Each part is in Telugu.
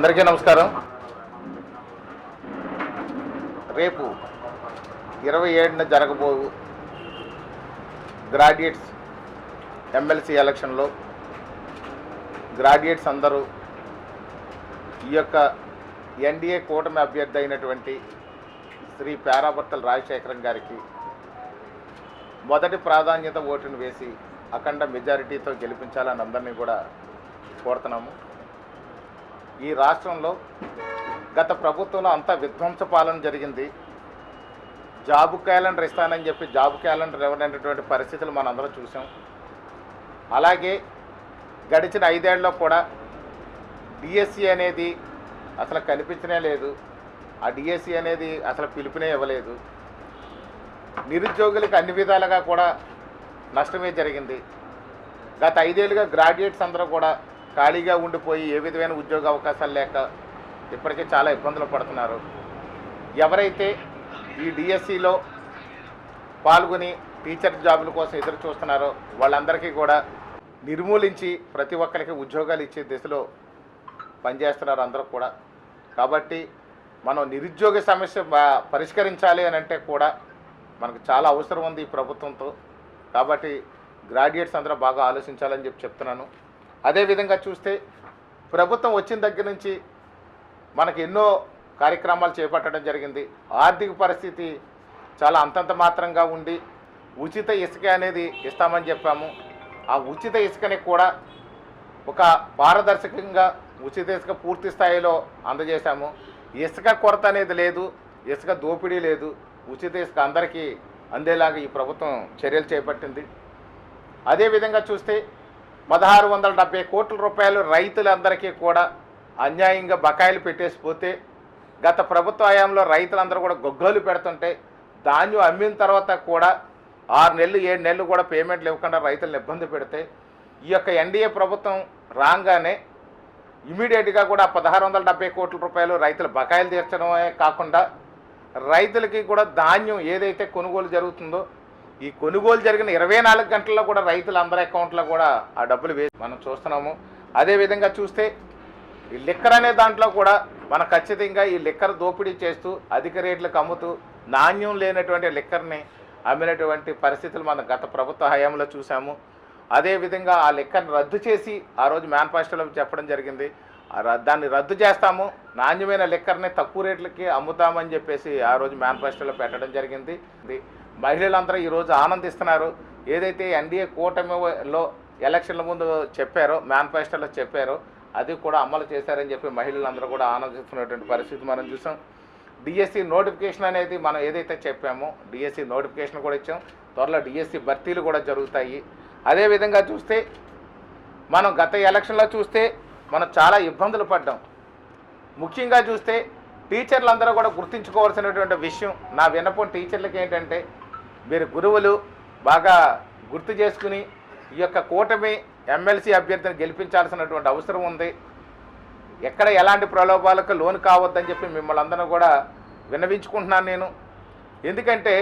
అందరికీ నమస్కారం. రేపు ఇరవై ఏడున జరగబో గ్రాడ్యుయేట్స్ ఎమ్మెల్సీ ఎలక్షన్లో గ్రాడ్యుయేట్స్ అందరూ ఈ యొక్క ఎన్డీఏ కూటమి అభ్యర్థి అయినటువంటి శ్రీ పేరాభర్తల రాజశేఖరం గారికి మొదటి ప్రాధాన్యత ఓటును వేసి అఖండ మెజారిటీతో గెలిపించాలని అందరినీ కూడా కోరుతున్నాము. ఈ రాష్ట్రంలో గత ప్రభుత్వంలో అంతా విధ్వంస పాలన జరిగింది. జాబు క్యాలెండర్ ఇస్తానని చెప్పి జాబు క్యాలెండర్ ఇవ్వనటువంటి పరిస్థితులు మనందరం చూసాం. అలాగే గడిచిన ఐదేళ్ళలో కూడా డిఎస్సి అనేది అసలు కనిపించనే లేదు. ఆ డిఎస్సి అనేది అసలు పిలుపునే ఇవ్వలేదు. నిరుద్యోగులకు అన్ని విధాలుగా కూడా నష్టమే జరిగింది. గత ఐదేళ్ళుగా గ్రాడ్యుయేట్స్ అందరూ కూడా ఖాళీగా ఉండిపోయి ఏ విధమైన ఉద్యోగ అవకాశాలు లేక ఇప్పటికే చాలా ఇబ్బందులు పడుతున్నారు. ఎవరైతే ఈ డిఎస్సిలో పాల్గొని టీచర్ జాబుల కోసం ఎదురు చూస్తున్నారో వాళ్ళందరికీ కూడా నిర్మూలించి ప్రతి ఒక్కరికి ఉద్యోగాలు ఇచ్చే దిశలో పనిచేస్తున్నారు అందరూ కూడా. కాబట్టి మనం నిరుద్యోగ సమస్య పరిష్కరించాలి అని అంటే కూడా మనకు చాలా అవసరం ఉంది ఈ ప్రభుత్వంతో. కాబట్టి గ్రాడ్యుయేట్స్ అందరూ బాగా ఆలోచించాలని చెప్పి చెప్తున్నాను. అదేవిధంగా చూస్తే ప్రభుత్వం వచ్చిన దగ్గర నుంచి మనకి ఎన్నో కార్యక్రమాలు చేపట్టడం జరిగింది. ఆర్థిక పరిస్థితి చాలా అంతంత మాత్రంగా ఉండి ఉచిత ఇసుక అనేది ఇస్తామని చెప్పాము. ఆ ఉచిత ఇసుకని కూడా ఒక పారదర్శకంగా ఉచిత ఇసుక పూర్తి స్థాయిలో అందజేశాము. ఇసుక కొరత అనేది లేదు ఇసుక దోపిడీ లేదు. ఉచిత ఇసుక అందరికీ అందేలాగా ఈ ప్రభుత్వం చర్యలు చేపట్టింది. అదేవిధంగా చూస్తే పదహారు వందల డెబ్బై కోట్ల రూపాయలు రైతులందరికీ కూడా అన్యాయంగా బకాయిలు పెట్టేసిపోతే గత ప్రభుత్వ హయాంలో రైతులందరూ కూడా గొగ్గోలు పెడుతుంటే ధాన్యం అమ్మిన తర్వాత కూడా ఆరు నెలలు ఏడు నెలలు కూడా పేమెంట్లు ఇవ్వకుండా రైతులను ఇబ్బంది పెడితే ఈ యొక్క ఎన్డీఏ ప్రభుత్వం రాగానే ఇమీడియట్గా కూడా పదహారు వందల డెబ్బై కోట్ల రూపాయలు రైతుల బకాయిలు తీర్చడమే కాకుండా రైతులకి కూడా ధాన్యం ఏదైతే కొనుగోలు జరుగుతుందో ఈ కొనుగోలు జరిగిన ఇరవై నాలుగు గంటల్లో కూడా రైతుల అందరి అకౌంట్లో కూడా ఆ డబ్బులు వేసి మనం చూస్తున్నాము. అదేవిధంగా చూస్తే ఈ లిక్కర్ అనే దాంట్లో కూడా మన ఖచ్చితంగా ఈ లిక్కర్ దోపిడీ చేస్తూ అధిక రేట్లకు అమ్ముతూ నాణ్యం లేనటువంటి లిక్కర్ని అమ్మినటువంటి పరిస్థితులు మనం గత ప్రభుత్వ హయాంలో చూసాము అదేవిధంగా ఆ లెక్కను రద్దు చేసి ఆ రోజు మేనిఫెస్టోలో చెప్పడం జరిగింది. ఆ దాన్ని రద్దు చేస్తాము. నాణ్యమైన లెక్కర్ని తక్కువ రేట్లకి అమ్ముతామని చెప్పేసి ఆ రోజు మేనిఫెస్టోలో పెట్టడం జరిగింది. ఇది మహిళలందరూ ఈరోజు ఆనందిస్తున్నారు. ఏదైతే ఎన్డీఏ కూటమిలో ఎలక్షన్ల ముందు చెప్పారో మేనిఫెస్టోలో చెప్పారో అది కూడా అమలు చేశారని చెప్పి మహిళలందరూ కూడా ఆనందిస్తున్నటువంటి పరిస్థితి మనం చూసాం. డిఎస్సి నోటిఫికేషన్ అనేది మనం ఏదైతే చెప్పామో డిఎస్సి నోటిఫికేషన్ కూడా ఇచ్చాం. త్వరలో డిఎస్సి భర్తీలు కూడా జరుగుతాయి. అదేవిధంగా చూస్తే మనం గత ఎలక్షన్లో చూస్తే మనం చాలా ఇబ్బందులు పడ్డాం. ముఖ్యంగా చూస్తే టీచర్లందరూ కూడా గుర్తుంచుకోవాల్సినటువంటి విషయం నా విన్నపం టీచర్లకి ఏంటంటే మీరు గురువులు బాగా గుర్తు చేసుకుని ఈ యొక్క కూటమి ఎమ్మెల్సీ అభ్యర్థిని గెలిపించాల్సినటువంటి అవసరం ఉంది. ఎక్కడ ఎలాంటి ప్రలోభాలకు లోను కావద్దని చెప్పి మిమ్మల్ని అందరూ కూడా విన్నవించుకుంటున్నాను నేను. ఎందుకంటే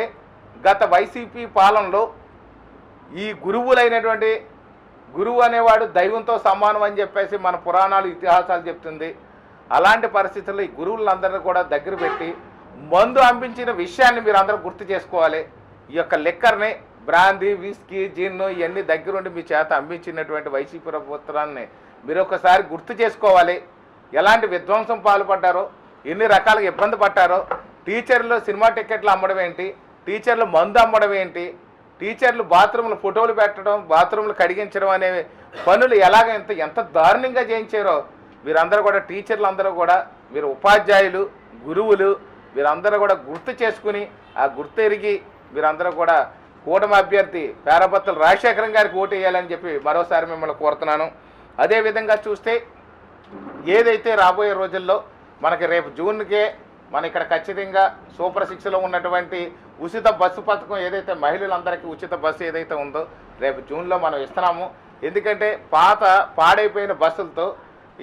గత వైసీపీ పాలనలో ఈ గురువులైనటువంటి గురువు అనేవాడు దైవంతో సమానం అని చెప్పేసి మన పురాణాలు ఇతిహాసాలు చెప్తుంది. అలాంటి పరిస్థితుల్లో ఈ గురువులందరినీ కూడా దగ్గర పెట్టి మందు అంపించిన విషయాన్ని మీరు అందరూ గుర్తు చేసుకోవాలి. ఈ యొక్క లెక్కర్ని బ్రాందీ విస్కీ జిన్ను ఇవన్నీ దగ్గరుండి మీ చేత అమ్మించినటువంటి వైసీపీ ప్రభుత్వాన్ని మీరు ఒకసారి గుర్తు చేసుకోవాలి. ఎలాంటి విధ్వంసం పాల్పడ్డారో ఎన్ని రకాలుగా ఇబ్బంది పడ్డారో టీచర్లు సినిమా టికెట్లు అమ్మడం ఏంటి టీచర్లు మందు అమ్మడం ఏంటి టీచర్లు బాత్రూంలు ఫోటోలు పెట్టడం బాత్రూంలు కడిగించడం అనే పనులు ఎలాగ ఎంత ఎంత దారుణంగా చేయించారో మీరందరూ కూడా టీచర్లు అందరూ కూడా మీరు ఉపాధ్యాయులు గురువులు మీరందరూ కూడా గుర్తు చేసుకుని ఆ గుర్తు ఎరిగి మీరందరూ కూడా కూటమి అభ్యర్థి పేరబత్తల రాజశేఖరం గారికి ఓటు వేయాలని చెప్పి మరోసారి మిమ్మల్ని కోరుతున్నాను. అదేవిధంగా చూస్తే ఏదైతే రాబోయే రోజుల్లో మనకి రేపు జూన్కే మన ఇక్కడ ఖచ్చితంగా సూపర్ సిక్స్లో ఉన్నటువంటి ఉచిత బస్సు పథకం ఏదైతే మహిళలందరికీ ఉచిత బస్సు ఏదైతే ఉందో రేపు జూన్లో మనం ఇస్తున్నాము. ఎందుకంటే పాత పాడైపోయిన బస్సులతో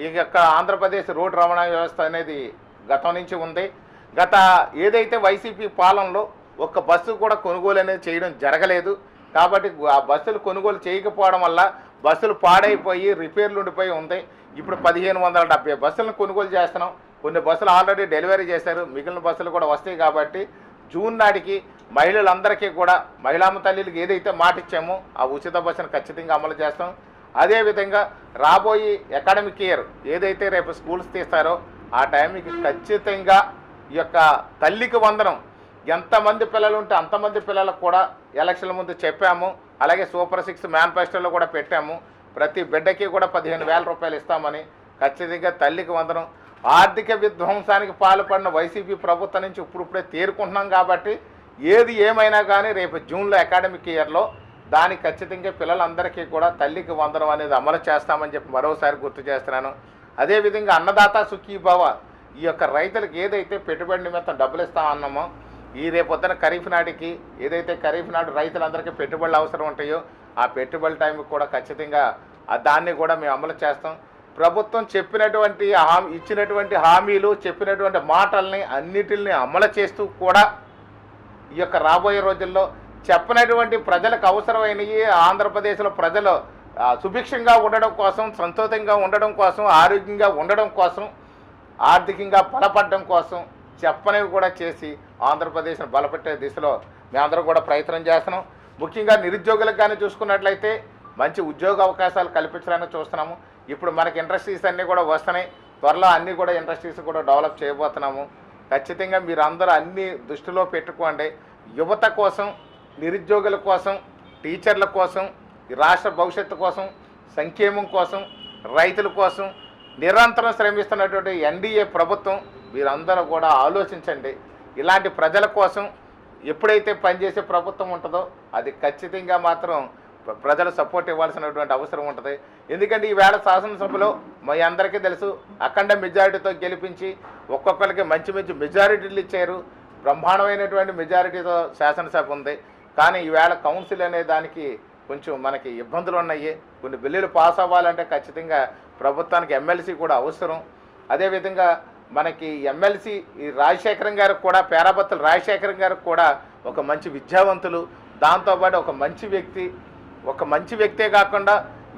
ఈ యొక్క ఆంధ్రప్రదేశ్ రోడ్డు రవాణా వ్యవస్థ అనేది గతం నుంచి ఉంది. గత ఏదైతే వైసీపీ పాలనలో ఒక్క బస్సు కూడా కొనుగోలు అనేది చేయడం జరగలేదు. కాబట్టి ఆ బస్సులు కొనుగోలు చేయకపోవడం వల్ల బస్సులు పాడైపోయి రిపేర్లు ఉండిపోయి ఉంది ఇప్పుడు పదిహేను వందల డెబ్బై బస్సులను కొనుగోలు చేస్తున్నాం. కొన్ని బస్సులు ఆల్రెడీ డెలివరీ చేశారు. మిగిలిన బస్సులు కూడా వస్తాయి కాబట్టి జూన్ నాటికి మహిళలందరికీ కూడా మహిళామ తల్లికి ఏదైతే మాట ఇచ్చామో ఆ ఉచిత బస్సును ఖచ్చితంగా అమలు చేస్తాం. అదేవిధంగా రాబోయే అకాడమిక్ ఇయర్ ఏదైతే రేపు స్కూల్స్ తీస్తారో ఆ టైంకి ఖచ్చితంగా ఈ యొక్క తల్లికి వందనం ఎంతమంది పిల్లలు ఉంటే అంతమంది పిల్లలకు కూడా ఎలక్షన్ల ముందు చెప్పాము. అలాగే సూపర్ సిక్స్ మేనిఫెస్టోలో కూడా పెట్టాము. ప్రతి బిడ్డకి కూడా పదిహేను వేల రూపాయలు ఇస్తామని ఖచ్చితంగా తల్లికి వందనం. ఆర్థిక విధ్వంసానికి పాల్పడిన వైసీపీ ప్రభుత్వం నుంచి ఇప్పుడిప్పుడే తేరుకుంటున్నాం కాబట్టి ఏది ఏమైనా కానీ రేపు జూన్లో అకాడమిక్ ఇయర్లో దానికి ఖచ్చితంగా పిల్లలందరికీ కూడా తల్లికి వందనం అనేది అమలు చేస్తామని చెప్పి మరోసారి గుర్తు చేస్తున్నాను. అదేవిధంగా అన్నదాత సుఖీభావ ఈ యొక్క రైతులకు ఏదైతే పెట్టుబడి నిమిత్తం డబ్బులు ఇస్తామన్నామో ఈ రేపొద్దున ఖరీఫ్ నాటికి ఏదైతే ఖరీఫ్ నాడు రైతులందరికీ పెట్టుబడులు అవసరం ఉంటాయో ఆ పెట్టుబడి టైంకి కూడా ఖచ్చితంగా దాన్ని కూడా మేము అమలు చేస్తాం. ప్రభుత్వం చెప్పినటువంటి హామీ ఇచ్చినటువంటి హామీలు చెప్పినటువంటి మాటల్ని అన్నిటిని అమలు చేస్తూ కూడా ఈ యొక్క రాబోయే రోజుల్లో చెప్పినటువంటి ప్రజలకు అవసరమైనవి ఆంధ్రప్రదేశ్లో ప్రజలు సుభిక్షంగా ఉండడం కోసం సంతోషంగా ఉండడం కోసం ఆరోగ్యంగా ఉండడం కోసం ఆర్థికంగా బలపడడం కోసం చెప్పనివి కూడా చేసి ఆంధ్రప్రదేశ్ను బలపెట్టే దిశలో మేమందరం కూడా ప్రయత్నం చేస్తున్నాం. ముఖ్యంగా నిరుద్యోగులకు కానీ చూసుకున్నట్లయితే మంచి ఉద్యోగ అవకాశాలు కల్పించడానికి చూస్తున్నాము. ఇప్పుడు మనకి ఇండస్ట్రీస్ అన్నీ కూడా వస్తున్నాయి. త్వరలో అన్నీ కూడా ఇండస్ట్రీస్ కూడా డెవలప్ చేయబోతున్నాము. ఖచ్చితంగా మీరు అందరూ అన్ని దృష్టిలో పెట్టుకోండి. యువత కోసం నిరుద్యోగుల కోసం టీచర్ల కోసం రాష్ట్ర భవిష్యత్తు కోసం సంక్షేమం కోసం రైతుల కోసం నిరంతరం శ్రమిస్తున్నటువంటి ఎన్డీఏ ప్రభుత్వం మీరందరూ కూడా ఆలోచించండి. ఇలాంటి ప్రజల కోసం ఎప్పుడైతే పనిచేసే ప్రభుత్వం ఉంటుందో అది ఖచ్చితంగా మాత్రం ప్ర- ప్రజలు సపోర్ట్ ఇవ్వాల్సినటువంటి అవసరం ఉంటుంది. ఎందుకంటే ఈవేళ శాసనసభలో మీ అందరికీ తెలుసు అఖండ మెజారిటీతో గెలిపించి ఒక్కొక్కరికి మంచి మంచి మెజారిటీలు ఇచ్చారు. బ్రహ్మాండమైనటువంటి మెజారిటీతో శాసనసభ ఉంది. కానీ ఈవేళ కౌన్సిల్ అనే దానికి కొంచెం మనకి ఇబ్బందులు ఉన్నాయి. కొన్ని బిల్లులు పాస్ అవ్వాలంటే ఖచ్చితంగా ప్రభుత్వానికి ఎమ్మెల్సీ కూడా అవసరం. అదేవిధంగా మనకి ఎమ్మెల్సీ ఈ రాజశేఖరం గారికి కూడా పేరాబత్తుల రాజశేఖరం గారికి కూడా ఒక మంచి విద్యావంతులు. దాంతోపాటు ఒక మంచి వ్యక్తి. ఒక మంచి వ్యక్తే కాకుండా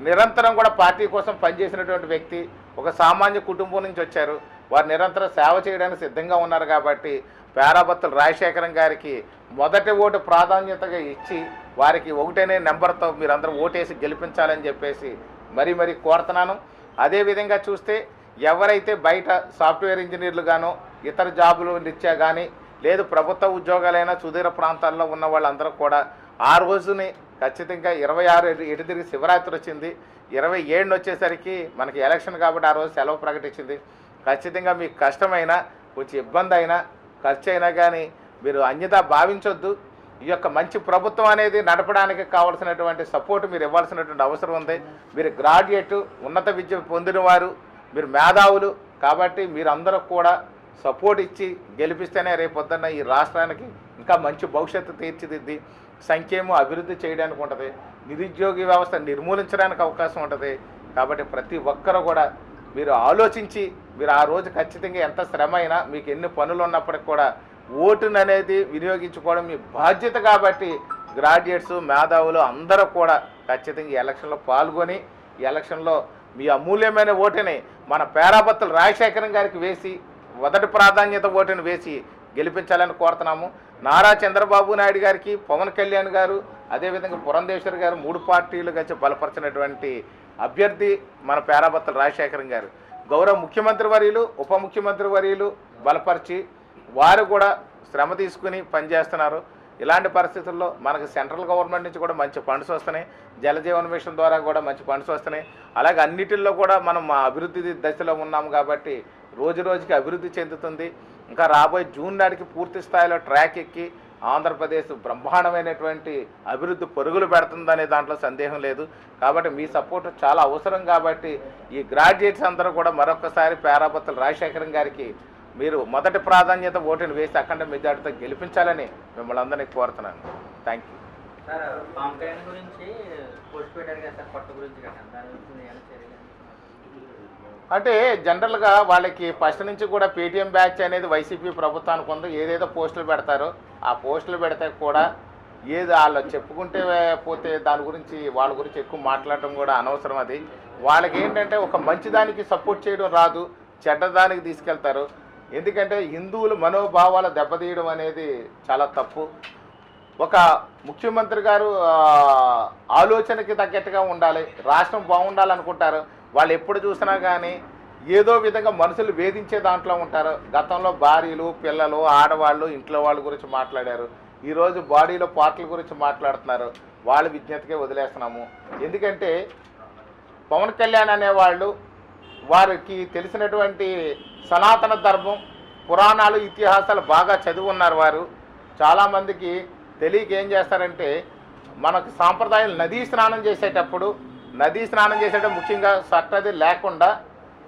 నిరంతరం కూడా పార్టీ కోసం పనిచేసినటువంటి వ్యక్తి. ఒక సామాన్య కుటుంబం నుంచి వచ్చారు. వారు నిరంతరం సేవ చేయడానికి సిద్ధంగా ఉన్నారు కాబట్టి పేరాబత్తుల రాజశేఖరం గారికి మొదటి ఓటు ప్రాధాన్యతగా ఇచ్చి వారికి ఒకటనే నెంబర్తో మీరందరూ ఓటేసి గెలిపించాలని చెప్పేసి మరీ మరీ కోరుతున్నాను. అదేవిధంగా చూస్తే ఎవరైతే బయట సాఫ్ట్వేర్ ఇంజనీర్లు గాను ఇతర జాబులు రీత్యా కానీ లేదు ప్రభుత్వ ఉద్యోగాలైనా సుదూర ప్రాంతాల్లో ఉన్న వాళ్ళందరూ కూడా ఆ రోజుని ఖచ్చితంగా ఇరవై ఆరు ఎటు తిరిగి శివరాత్రి వచ్చింది. ఇరవై ఏడున వచ్చేసరికి మనకి ఎలక్షన్ కాబట్టి ఆ రోజు సెలవు ప్రకటించింది. ఖచ్చితంగా మీకు కష్టమైనా కొంచెం ఇబ్బంది అయినా ఖర్చు అయినా కానీ మీరు అన్యత భావించొద్దు. ఈ యొక్క మంచి ప్రభుత్వం అనేది నడపడానికి కావాల్సినటువంటి సపోర్ట్ మీరు ఇవ్వాల్సినటువంటి అవసరం ఉంది. మీరు గ్రాడ్యుయేట్ ఉన్నత విద్య పొందిన వారు మీరు మేధావులు కాబట్టి మీరందరూ కూడా సపోర్ట్ ఇచ్చి గెలిపిస్తేనే రేపొద్దున్న ఈ రాష్ట్రానికి ఇంకా మంచి భవిష్యత్తు తీర్చిదిద్ది సంక్షేమం అభివృద్ధి చేయడానికి ఉంటుంది నిరుద్యోగి వ్యవస్థ నిర్మూలించడానికి అవకాశం ఉంటుంది. కాబట్టి ప్రతి ఒక్కరు కూడా మీరు ఆలోచించి మీరు ఆ రోజు ఖచ్చితంగా ఎంత శ్రమ అయినా మీకు ఎన్ని పనులు ఉన్నప్పటికి కూడా ఓటును అనేది వినియోగించుకోవడం మీ బాధ్యత కాబట్టి గ్రాడ్యుయేట్స్ మేధావులు అందరూ కూడా ఖచ్చితంగా ఈ ఎలక్షన్లో పాల్గొని ఈ ఎలక్షన్లో మీ అమూల్యమైన ఓటుని మన పేరాబత్తుల రాజశేఖరం గారికి వేసి మొదటి ప్రాధాన్యత ఓటుని వేసి గెలిపించాలని కోరుతున్నాము. నారా చంద్రబాబు నాయుడు గారికి పవన్ కళ్యాణ్ గారు అదేవిధంగా పురంధేశ్వర్ గారు మూడు పార్టీలు కలిసి బలపరిచినటువంటి అభ్యర్థి మన పేరాబత్తుల రాజశేఖరం గారు. గౌరవ ముఖ్యమంత్రి వర్యులు ఉప ముఖ్యమంత్రి వర్యులు బలపరిచి వారు కూడా శ్రమ తీసుకుని పనిచేస్తున్నారు. ఇలాంటి పరిస్థితుల్లో మనకు సెంట్రల్ గవర్నమెంట్ నుంచి కూడా మంచి ఫండ్స్ వస్తున్నాయి. జలజీవన్ మిషన్ ద్వారా కూడా మంచి ఫండ్స్ వస్తున్నాయి. అలాగే అన్నిటిల్లో కూడా మనం మా అభివృద్ధి దశలో ఉన్నాము కాబట్టి రోజు రోజుకి అభివృద్ధి చెందుతుంది. ఇంకా రాబోయే జూన్ నాటికి పూర్తి స్థాయిలో ట్రాక్ ఎక్కి ఆంధ్రప్రదేశ్ బ్రహ్మాండమైనటువంటి అభివృద్ధి పరుగులు పెడుతుందనే దాంట్లో సందేహం లేదు. కాబట్టి మీ సపోర్ట్ చాలా అవసరం కాబట్టి ఈ గ్రాడ్యుయేట్స్ అందరూ కూడా మరొకసారి పేరాపత్రులు రాజశేఖరం గారికి మీరు మొదటి ప్రాధాన్యత ఓటుని వేసి అఖండ మెజార్టీతో గెలిపించాలని మిమ్మల్ని అందరినీ కోరుతున్నాను. థ్యాంక్ యూ అంటే జనరల్గా వాళ్ళకి ఫస్ట్ నుంచి కూడా పేటీఎం బ్యాచ్ అనేది వైసీపీ ప్రభుత్వానికి ఉంది. ఏదేదో పోస్టులు పెడతారో ఆ పోస్టులు పెడితే కూడా ఏది వాళ్ళు చెప్పుకుంటే పోతే దాని గురించి వాళ్ళ గురించి ఎక్కువ మాట్లాడటం కూడా అనవసరం అది. వాళ్ళకి ఏంటంటే ఒక మంచిదానికి సపోర్ట్ చేయడం రాదు చెడ్డదానికి తీసుకెళ్తారు. ఎందుకంటే హిందువుల మనోభావాలు దెబ్బతీయడం అనేది చాలా తప్పు. ఒక ముఖ్యమంత్రి గారు ఆలోచనకి తగ్గట్టుగా ఉండాలి. రాష్ట్రం బాగుండాలనుకుంటారు. వాళ్ళు ఎప్పుడు చూసినా కానీ ఏదో విధంగా మనుషులు వేధించే దాంట్లో ఉంటారు. గతంలో భార్యలు పిల్లలు ఆడవాళ్ళు ఇంట్లో వాళ్ళ గురించి మాట్లాడారు. ఈరోజు బాడీలో పార్ట్ల గురించి మాట్లాడుతున్నారు. వాళ్ళ విజ్ఞతకే వదిలేస్తున్నాము. ఎందుకంటే పవన్ కళ్యాణ్ అనేవాళ్ళు వారికి తెలిసినటువంటి సనాతన ధర్మం పురాణాలు ఇతిహాసాలు బాగా చదివి ఉన్నారు వారు చాలామందికి తెలియక ఏం చేస్తారంటే మనకు సాంప్రదాయాలు నదీ స్నానం చేసేటప్పుడు నదీ స్నానం చేసేటప్పుడు ముఖ్యంగా సట్టది లేకుండా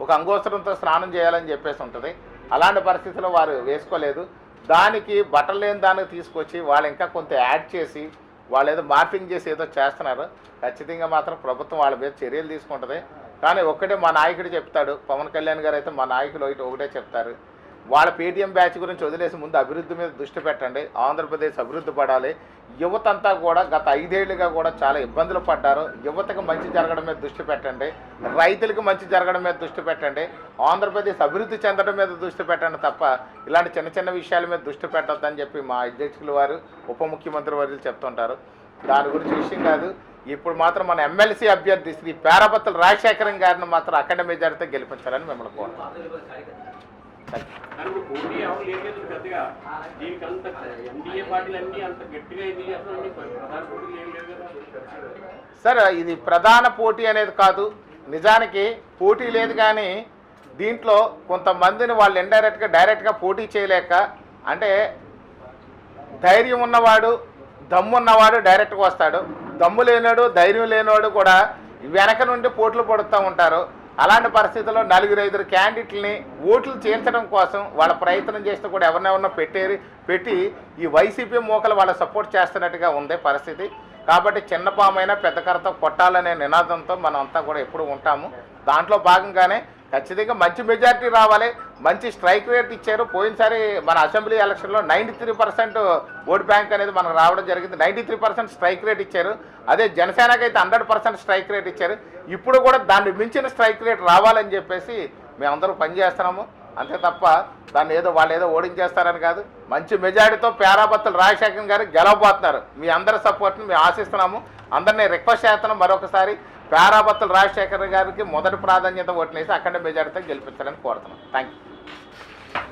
ఒక అంగోసరంతో స్నానం చేయాలని చెప్పేసి ఉంటుంది. అలాంటి పరిస్థితిలో వారు వేసుకోలేదు. దానికి బట్టలు లేని దానికి తీసుకొచ్చి వాళ్ళు ఇంకా కొంత యాడ్ చేసి వాళ్ళు ఏదో మార్పింగ్ చేసి ఏదో చేస్తున్నారు. ఖచ్చితంగా మాత్రం ప్రభుత్వం వాళ్ళ మీద చర్యలు తీసుకుంటుంది. కానీ ఒక్కటే మా నాయకుడు చెప్తాడు. పవన్ కళ్యాణ్ గారు అయితే మా నాయకులు ఒకటి ఒకటే చెప్తారు. వాళ్ళ పేటీఎం బ్యాచ్ గురించి వదిలేసి ముందు అభివృద్ధి మీద దృష్టి పెట్టండి. ఆంధ్రప్రదేశ్ అభివృద్ధి పడాలి. యువత అంతా కూడా గత ఐదేళ్ళుగా కూడా చాలా ఇబ్బందులు పడ్డారు. యువతకు మంచి జరగడం మీద దృష్టి పెట్టండి. రైతులకు మంచి జరగడం మీద దృష్టి పెట్టండి. ఆంధ్రప్రదేశ్ అభివృద్ధి చెందడం మీద దృష్టి పెట్టండి తప్ప ఇలాంటి చిన్న చిన్న విషయాల మీద దృష్టి పెట్టొద్దని చెప్పి మా అధ్యక్షులు వారు ఉప ముఖ్యమంత్రి వర్యులు చెప్తుంటారు. దాని గురించి విషయం కాదు. ఇప్పుడు మాత్రం మన ఎమ్మెల్సీ అభ్యర్థి శ్రీ పేరపత్తుల రాజశేఖరం గారిని మాత్రం అఖండ మెజారిటీతో గెలిపించాలని మిమ్మల్ని కోరుతున్నాను సార్ ఇది ప్రధాన పోటీ అనేది కాదు. నిజానికి పోటీ లేదు కానీ దీంట్లో కొంతమందిని వాళ్ళు ఇండైరెక్ట్గా డైరెక్ట్గా పోటీ చేయలేక అంటే ధైర్యం ఉన్నవాడు దమ్మున్నవాడు డైరెక్ట్గా వస్తాడు. దమ్ము లేనివాడు ధైర్యం లేనివాడు కూడా వెనక నుండి పోట్లు పడుతూ ఉంటారు. అలాంటి పరిస్థితుల్లో నలుగురు ఐదుగురు క్యాండిడేట్లని ఓట్లు చేర్చడం కోసం వాళ్ళ ప్రయత్నం చేస్తూ కూడా ఎవరినెవరినో పెట్టేరి పెట్టి ఈ వైసీపీ మూకలు వాళ్ళ సపోర్ట్ చేస్తున్నట్టుగా ఉంది పరిస్థితి. కాబట్టి చిన్న పామైనా పెద్ద కరతో కొట్టాలనే నినాదంతో మనం అంతా కూడా ఎప్పుడు ఉంటాము. దాంట్లో భాగంగానే ఖచ్చితంగా మంచి మెజారిటీ రావాలి. మంచి స్ట్రైక్ రేట్ ఇచ్చారు. పోయినసారి మన అసెంబ్లీ ఎలక్షన్లో ninety three percent vote bank అనేది మనకు రావడం జరిగింది. Ninety three percent strike rate ఇచ్చారు. అదే జనసేనకి అయితే హండ్రెడ్ పర్సెంట్ స్ట్రైక్ రేట్ ఇచ్చారు. ఇప్పుడు కూడా దాన్ని మించిన స్ట్రైక్ రేట్ రావాలని చెప్పేసి మేమందరం పనిచేస్తున్నాము. అంతే తప్ప దాన్ని ఏదో వాళ్ళు ఏదో ఓడించేస్తారని కాదు. మంచి మెజారిటీతో పేరాబత్తులు రాజశేఖర్ గారు గెలవబోతున్నారు. మీ అందరి సపోర్ట్ని మేము ఆశిస్తున్నాము. అందరినీ రిక్వెస్ట్ చేస్తున్నాం. మరొకసారి పేరాబత్తులు రాజశేఖర్ గారికి మొదటి ప్రాధాన్యత ఓట్లేసి అఖండ మెజార్టీతో గెలిపించాలని కోరుతున్నాం. Thank you